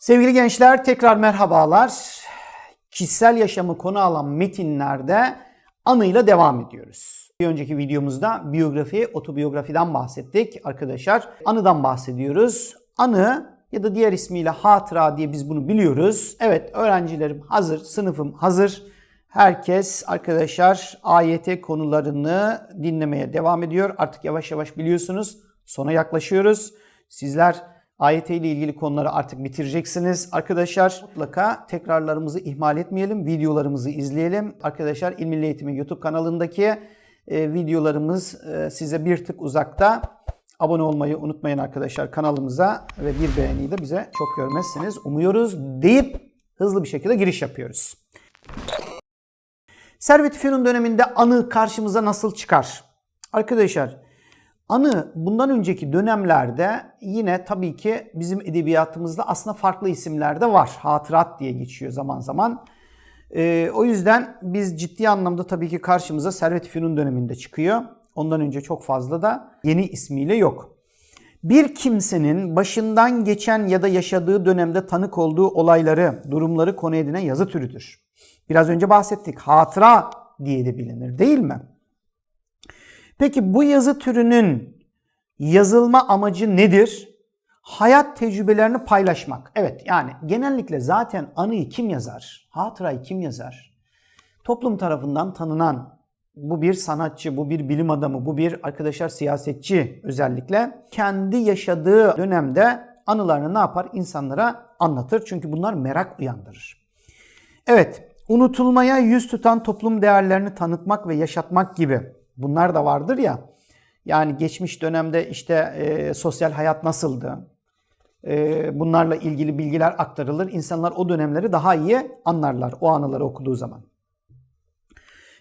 Sevgili gençler tekrar merhabalar. Kişisel yaşamı konu alan metinlerde anıyla devam ediyoruz. Bir önceki videomuzda biyografi, otobiyografiden bahsettik arkadaşlar. Anıdan bahsediyoruz. Anı ya da diğer ismiyle hatıra diye biz bunu biliyoruz. Evet öğrencilerim hazır, sınıfım hazır. Herkes arkadaşlar AYT konularını dinlemeye devam ediyor. Artık yavaş yavaş biliyorsunuz sona yaklaşıyoruz. Sizler AYT ile ilgili konuları artık bitireceksiniz. Arkadaşlar mutlaka tekrarlarımızı ihmal etmeyelim. Videolarımızı izleyelim. Arkadaşlar İl Milli YouTube kanalındaki e, videolarımız e, size bir tık uzakta. Abone olmayı unutmayın arkadaşlar kanalımıza ve bir beğeniyi de bize çok görmezsiniz. Umuyoruz deyip hızlı bir şekilde giriş yapıyoruz. Servet-i Fünun döneminde anı karşımıza nasıl çıkar? Arkadaşlar anı bundan önceki dönemlerde yine tabii ki bizim edebiyatımızda aslında farklı isimler de var. Hatırat diye geçiyor zaman zaman. Ee, o yüzden biz ciddi anlamda tabii ki karşımıza Servet-i Fünun döneminde çıkıyor. Ondan önce çok fazla da yeni ismiyle yok. Bir kimsenin başından geçen ya da yaşadığı dönemde tanık olduğu olayları, durumları konu edinen yazı türüdür. Biraz önce bahsettik. Hatıra diye de bilinir değil mi? Peki bu yazı türünün yazılma amacı nedir? Hayat tecrübelerini paylaşmak. Evet yani genellikle zaten anıyı kim yazar? Hatırayı kim yazar? Toplum tarafından tanınan bu bir sanatçı, bu bir bilim adamı, bu bir arkadaşlar siyasetçi özellikle kendi yaşadığı dönemde anılarını ne yapar? İnsanlara anlatır. Çünkü bunlar merak uyandırır. Evet, unutulmaya yüz tutan toplum değerlerini tanıtmak ve yaşatmak gibi bunlar da vardır ya. Yani geçmiş dönemde işte e, sosyal hayat nasıldı? E, bunlarla ilgili bilgiler aktarılır. İnsanlar o dönemleri daha iyi anlarlar o anıları okuduğu zaman.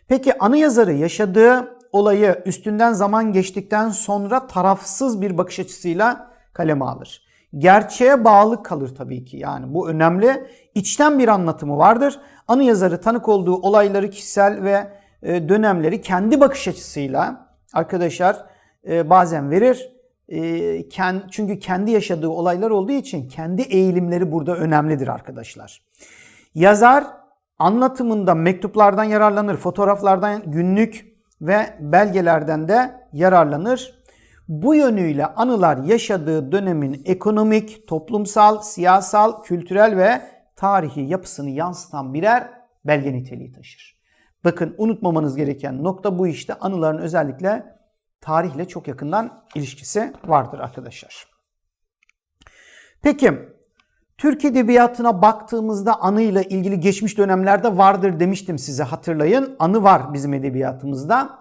Peki anı yazarı yaşadığı olayı üstünden zaman geçtikten sonra tarafsız bir bakış açısıyla kaleme alır. Gerçeğe bağlı kalır tabii ki yani bu önemli. İçten bir anlatımı vardır. Anı yazarı tanık olduğu olayları, kişisel ve dönemleri kendi bakış açısıyla arkadaşlar e, bazen verir. E, çünkü kendi yaşadığı olaylar olduğu için kendi eğilimleri burada önemlidir arkadaşlar. Yazar anlatımında mektuplardan yararlanır, fotoğraflardan, günlük ve belgelerden de yararlanır. Bu yönüyle anılar yaşadığı dönemin ekonomik, toplumsal, siyasal, kültürel ve tarihi yapısını yansıtan birer belge niteliği taşır. Bakın unutmamanız gereken nokta bu işte anıların özellikle tarihle çok yakından ilişkisi vardır arkadaşlar. Peki Türk Edebiyatı'na baktığımızda anıyla ilgili geçmiş dönemlerde vardır demiştim size hatırlayın. Anı var bizim edebiyatımızda.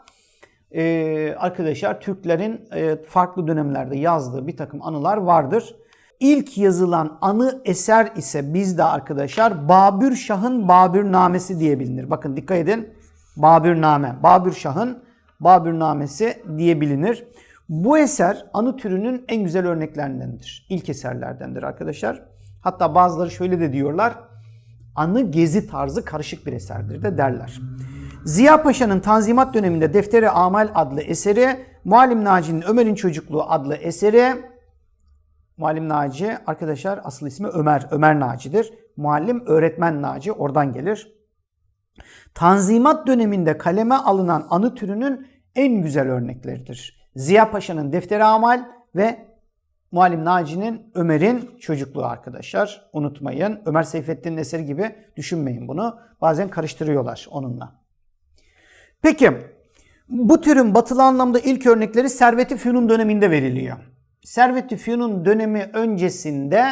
Ee, arkadaşlar Türklerin e, farklı dönemlerde yazdığı bir takım anılar vardır. İlk yazılan anı eser ise bizde arkadaşlar Babür Şah'ın Babürnamesi diye bilinir. Bakın dikkat edin. Babürname. Babür Şah'ın Babürnamesi diye bilinir. Bu eser anı türünün en güzel örneklerindendir. İlk eserlerdendir arkadaşlar. Hatta bazıları şöyle de diyorlar. Anı gezi tarzı karışık bir eserdir de derler. Ziya Paşa'nın Tanzimat döneminde Defteri Amal adlı eseri, Muallim Naci'nin Ömer'in Çocukluğu adlı eseri, Muallim Naci arkadaşlar asıl ismi Ömer, Ömer Naci'dir. Muallim öğretmen Naci oradan gelir. Tanzimat döneminde kaleme alınan anı türünün en güzel örnekleridir. Ziya Paşa'nın Defteri Amal ve Muallim Naci'nin Ömer'in çocukluğu arkadaşlar. Unutmayın. Ömer Seyfettin'in eseri gibi düşünmeyin bunu. Bazen karıştırıyorlar onunla. Peki bu türün batılı anlamda ilk örnekleri Servet-i Fünun döneminde veriliyor. Servet-i Fünun dönemi öncesinde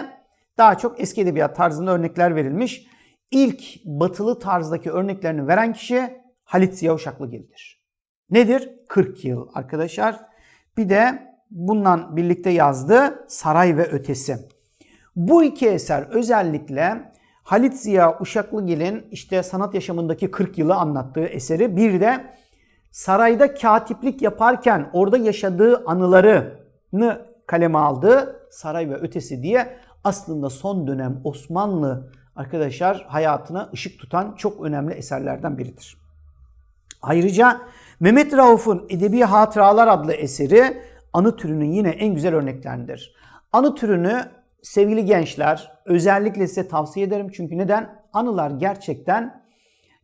daha çok eski edebiyat tarzında örnekler verilmiş. İlk batılı tarzdaki örneklerini veren kişi Halit Ziya Uşaklıgil'dir. Nedir? 40 yıl arkadaşlar. Bir de bundan birlikte yazdığı Saray ve Ötesi. Bu iki eser özellikle Halit Ziya Uşaklıgil'in işte sanat yaşamındaki 40 yılı anlattığı eseri bir de sarayda katiplik yaparken orada yaşadığı anılarını kaleme aldığı Saray ve Ötesi diye aslında son dönem Osmanlı arkadaşlar hayatına ışık tutan çok önemli eserlerden biridir. Ayrıca Mehmet Rauf'un Edebi Hatıralar adlı eseri anı türünün yine en güzel örneklerindir. Anı türünü sevgili gençler özellikle size tavsiye ederim. Çünkü neden? Anılar gerçekten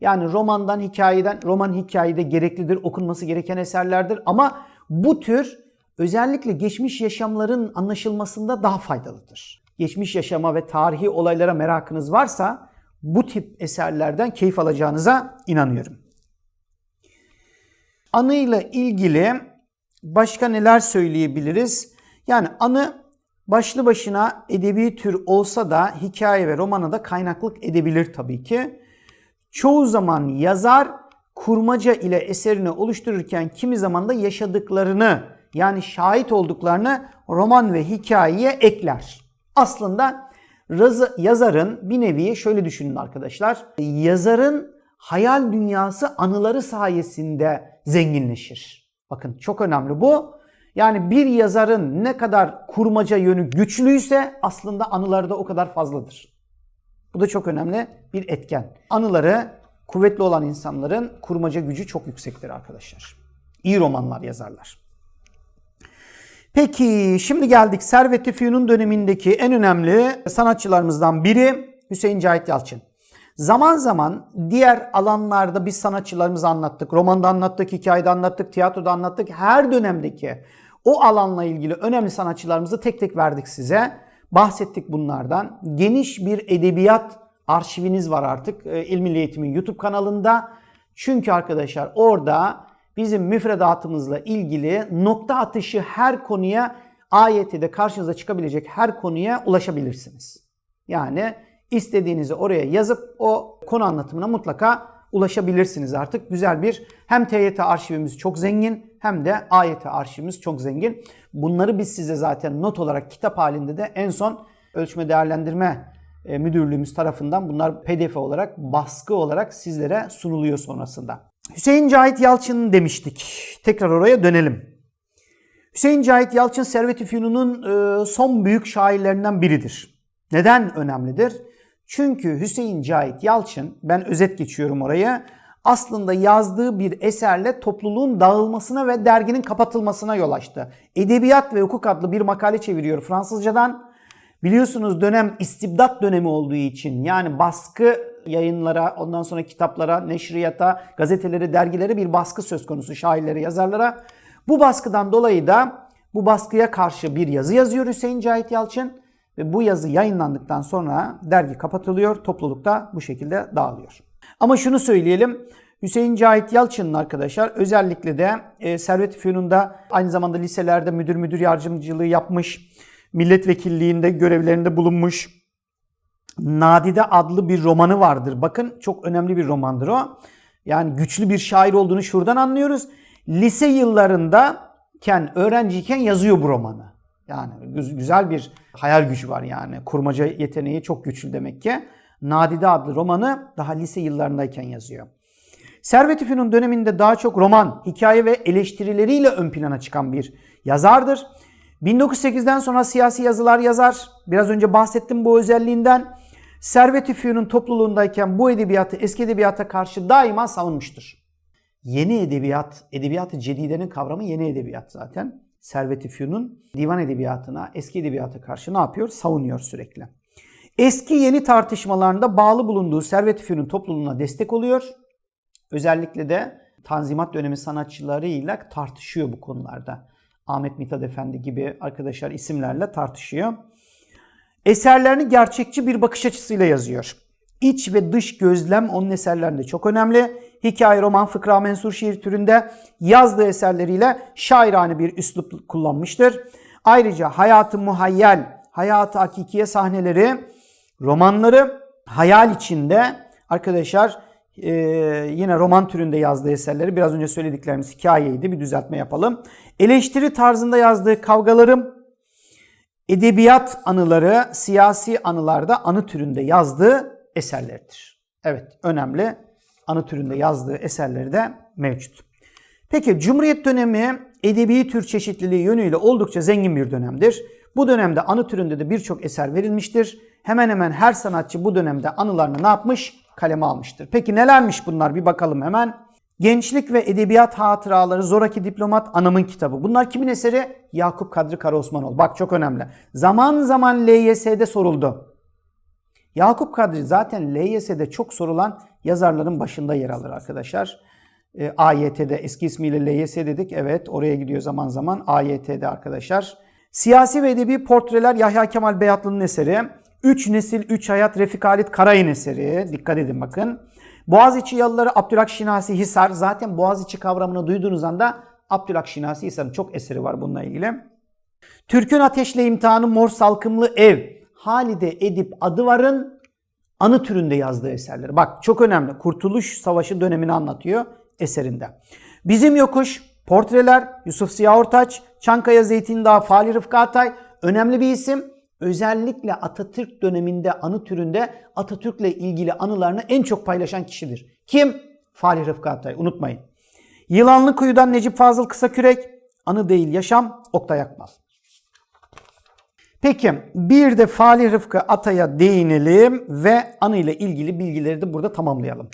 yani romandan, hikayeden, roman hikayede gereklidir, okunması gereken eserlerdir. Ama bu tür özellikle geçmiş yaşamların anlaşılmasında daha faydalıdır. Geçmiş yaşama ve tarihi olaylara merakınız varsa bu tip eserlerden keyif alacağınıza inanıyorum. Anıyla ilgili başka neler söyleyebiliriz? Yani anı başlı başına edebi tür olsa da hikaye ve romana da kaynaklık edebilir tabii ki. Çoğu zaman yazar kurmaca ile eserini oluştururken kimi zaman da yaşadıklarını yani şahit olduklarını roman ve hikayeye ekler. Aslında razı, yazarın bir nevi şöyle düşünün arkadaşlar. Yazarın hayal dünyası anıları sayesinde zenginleşir. Bakın çok önemli bu. Yani bir yazarın ne kadar kurmaca yönü güçlüyse aslında anıları da o kadar fazladır. Bu da çok önemli bir etken. Anıları kuvvetli olan insanların kurmaca gücü çok yüksektir arkadaşlar. İyi romanlar yazarlar. Peki şimdi geldik Servet-i Fünun dönemindeki en önemli sanatçılarımızdan biri Hüseyin Cahit Yalçın. Zaman zaman diğer alanlarda biz sanatçılarımızı anlattık. Romanda anlattık, hikayede anlattık, tiyatroda anlattık. Her dönemdeki o alanla ilgili önemli sanatçılarımızı tek tek verdik size. Bahsettik bunlardan. Geniş bir edebiyat arşiviniz var artık e, İl Eğitim'in YouTube kanalında. Çünkü arkadaşlar orada bizim müfredatımızla ilgili nokta atışı her konuya AYT'de karşınıza çıkabilecek her konuya ulaşabilirsiniz. Yani istediğinizi oraya yazıp o konu anlatımına mutlaka ulaşabilirsiniz artık. Güzel bir hem TYT arşivimiz çok zengin hem de AYT arşivimiz çok zengin. Bunları biz size zaten not olarak kitap halinde de en son ölçme değerlendirme e, müdürlüğümüz tarafından bunlar pdf olarak baskı olarak sizlere sunuluyor sonrasında. Hüseyin Cahit Yalçın demiştik. Tekrar oraya dönelim. Hüseyin Cahit Yalçın Servet-i Fünun'un e, son büyük şairlerinden biridir. Neden önemlidir? Çünkü Hüseyin Cahit Yalçın, ben özet geçiyorum oraya, aslında yazdığı bir eserle topluluğun dağılmasına ve derginin kapatılmasına yol açtı. Edebiyat ve Hukuk adlı bir makale çeviriyor Fransızcadan. Biliyorsunuz dönem istibdat dönemi olduğu için yani baskı yayınlara, ondan sonra kitaplara, neşriyata, gazetelere, dergilere bir baskı söz konusu şairlere, yazarlara. Bu baskıdan dolayı da bu baskıya karşı bir yazı yazıyor Hüseyin Cahit Yalçın ve bu yazı yayınlandıktan sonra dergi kapatılıyor, toplulukta bu şekilde dağılıyor. Ama şunu söyleyelim, Hüseyin Cahit Yalçın'ın arkadaşlar özellikle de e, Servet Fünun'da aynı zamanda liselerde müdür müdür yardımcılığı yapmış, milletvekilliğinde görevlerinde bulunmuş. Nadide adlı bir romanı vardır. Bakın çok önemli bir romandır o. Yani güçlü bir şair olduğunu şuradan anlıyoruz. Lise yıllarındayken, öğrenciyken yazıyor bu romanı. Yani güzel bir hayal gücü var yani. Kurmaca yeteneği çok güçlü demek ki. Nadide adlı romanı daha lise yıllarındayken yazıyor. Servet-i Fünun döneminde daha çok roman, hikaye ve eleştirileriyle ön plana çıkan bir yazardır. 1908'den sonra siyasi yazılar yazar. Biraz önce bahsettim bu özelliğinden. Servet-i Fünun topluluğundayken bu edebiyatı eski edebiyata karşı daima savunmuştur. Yeni edebiyat, edebiyat-ı cedidenin kavramı yeni edebiyat zaten. Servet-i Fünun divan edebiyatına, eski edebiyata karşı ne yapıyor? Savunuyor sürekli. Eski yeni tartışmalarında bağlı bulunduğu Servet-i Fünun topluluğuna destek oluyor. Özellikle de Tanzimat dönemi sanatçılarıyla tartışıyor bu konularda. Ahmet Mithat Efendi gibi arkadaşlar isimlerle tartışıyor. Eserlerini gerçekçi bir bakış açısıyla yazıyor. İç ve dış gözlem onun eserlerinde çok önemli. Hikaye, roman, fıkra, mensur şiir türünde yazdığı eserleriyle şairane bir üslup kullanmıştır. Ayrıca hayatı muhayyel, hayatı hakikiye sahneleri, romanları hayal içinde arkadaşlar ee, yine roman türünde yazdığı eserleri biraz önce söylediklerimiz hikayeydi bir düzeltme yapalım. Eleştiri tarzında yazdığı kavgalarım, edebiyat anıları, siyasi anılarda anı türünde yazdığı eserleridir. Evet önemli anı türünde yazdığı eserleri de mevcut. Peki Cumhuriyet dönemi edebi tür çeşitliliği yönüyle oldukça zengin bir dönemdir. Bu dönemde anı türünde de birçok eser verilmiştir. Hemen hemen her sanatçı bu dönemde anılarını ne yapmış? Kaleme almıştır. Peki nelermiş bunlar bir bakalım hemen. Gençlik ve Edebiyat Hatıraları Zoraki Diplomat Anamın kitabı. Bunlar kimin eseri? Yakup Kadri Karaosmanoğlu. Bak çok önemli. Zaman zaman LYS'de soruldu. Yakup Kadri zaten LYS'de çok sorulan yazarların başında yer alır arkadaşlar. E, AYT'de eski ismiyle LYS dedik. Evet oraya gidiyor zaman zaman AYT'de arkadaşlar. Siyasi ve edebi portreler Yahya Kemal Beyatlı'nın eseri. Üç nesil, üç hayat Refik Halit Karay'ın eseri. Dikkat edin bakın. Boğaziçi Yalıları Abdülhak Şinasi Hisar. Zaten Boğaziçi kavramını duyduğunuz anda Abdülhak Şinasi Hisar'ın çok eseri var bununla ilgili. Türk'ün Ateşle İmtihanı Mor Salkımlı Ev. Halide Edip Adıvar'ın anı türünde yazdığı eserleri. Bak çok önemli. Kurtuluş Savaşı dönemini anlatıyor eserinde. Bizim Yokuş, Portreler, Yusuf Ziya Ortaç, Çankaya Zeytindağ, Fali Rıfkı Atay önemli bir isim. Özellikle Atatürk döneminde anı türünde Atatürk'le ilgili anılarını en çok paylaşan kişidir. Kim? Fali Rıfkı Atay. Unutmayın. Yılanlı Kuyu'dan Necip Fazıl Kısakürek, Anı Değil Yaşam, Oktay Akbal. Peki bir de Fali Rıfkı Atay'a değinelim ve anı ile ilgili bilgileri de burada tamamlayalım.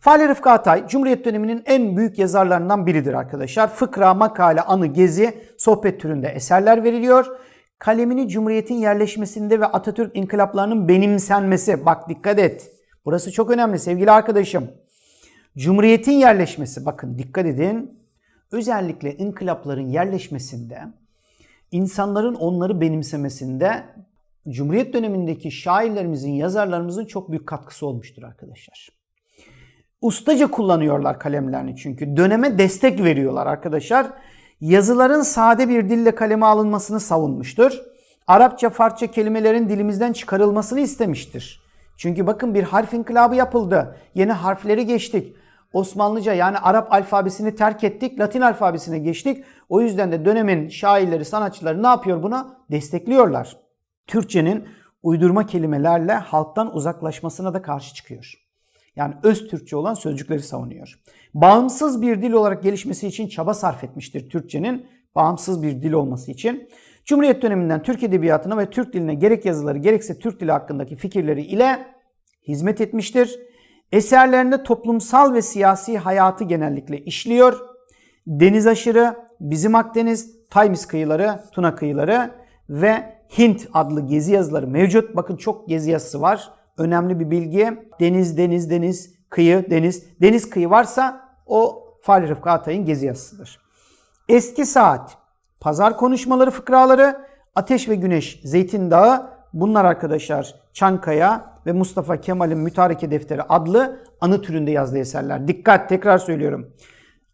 Fali Rıfkı Atay, Cumhuriyet döneminin en büyük yazarlarından biridir arkadaşlar. Fıkra, makale, anı, gezi, sohbet türünde eserler veriliyor. Kalemini Cumhuriyet'in yerleşmesinde ve Atatürk inkılaplarının benimsenmesi. Bak dikkat et. Burası çok önemli sevgili arkadaşım. Cumhuriyet'in yerleşmesi. Bakın dikkat edin. Özellikle inkılapların yerleşmesinde, insanların onları benimsemesinde Cumhuriyet dönemindeki şairlerimizin, yazarlarımızın çok büyük katkısı olmuştur arkadaşlar. Ustaca kullanıyorlar kalemlerini çünkü. Döneme destek veriyorlar arkadaşlar. Yazıların sade bir dille kaleme alınmasını savunmuştur. Arapça, Farsça kelimelerin dilimizden çıkarılmasını istemiştir. Çünkü bakın bir harf inkılabı yapıldı. Yeni harfleri geçtik. Osmanlıca yani Arap alfabesini terk ettik. Latin alfabesine geçtik. O yüzden de dönemin şairleri, sanatçıları ne yapıyor buna? Destekliyorlar. Türkçenin uydurma kelimelerle halktan uzaklaşmasına da karşı çıkıyor. Yani öz Türkçe olan sözcükleri savunuyor. Bağımsız bir dil olarak gelişmesi için çaba sarf etmiştir Türkçenin. Bağımsız bir dil olması için. Cumhuriyet döneminden Türk edebiyatına ve Türk diline gerek yazıları gerekse Türk dili hakkındaki fikirleri ile hizmet etmiştir. Eserlerinde toplumsal ve siyasi hayatı genellikle işliyor. Deniz aşırı, Bizim Akdeniz, Taymis kıyıları, Tuna kıyıları ve Hint adlı gezi yazıları mevcut. Bakın çok gezi yazısı var. Önemli bir bilgi. Deniz, deniz, deniz, kıyı, deniz. Deniz kıyı varsa o Fahri Rıfkı Atay'ın gezi yazısıdır. Eski Saat, Pazar Konuşmaları fıkraları, Ateş ve Güneş, Zeytin Dağı, bunlar arkadaşlar Çankaya ve Mustafa Kemal'in Mütareke Defteri adlı anı türünde yazdığı eserler. Dikkat tekrar söylüyorum.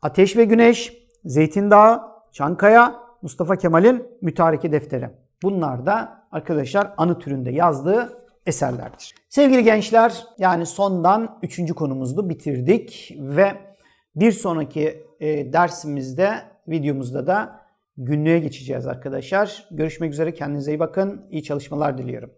Ateş ve Güneş, Zeytin Dağı, Çankaya, Mustafa Kemal'in Mütareke Defteri. Bunlar da arkadaşlar anı türünde yazdığı eserlerdir. Sevgili gençler yani sondan üçüncü konumuzdu bitirdik ve bir sonraki e, dersimizde videomuzda da günlüğe geçeceğiz arkadaşlar. Görüşmek üzere kendinize iyi bakın. İyi çalışmalar diliyorum.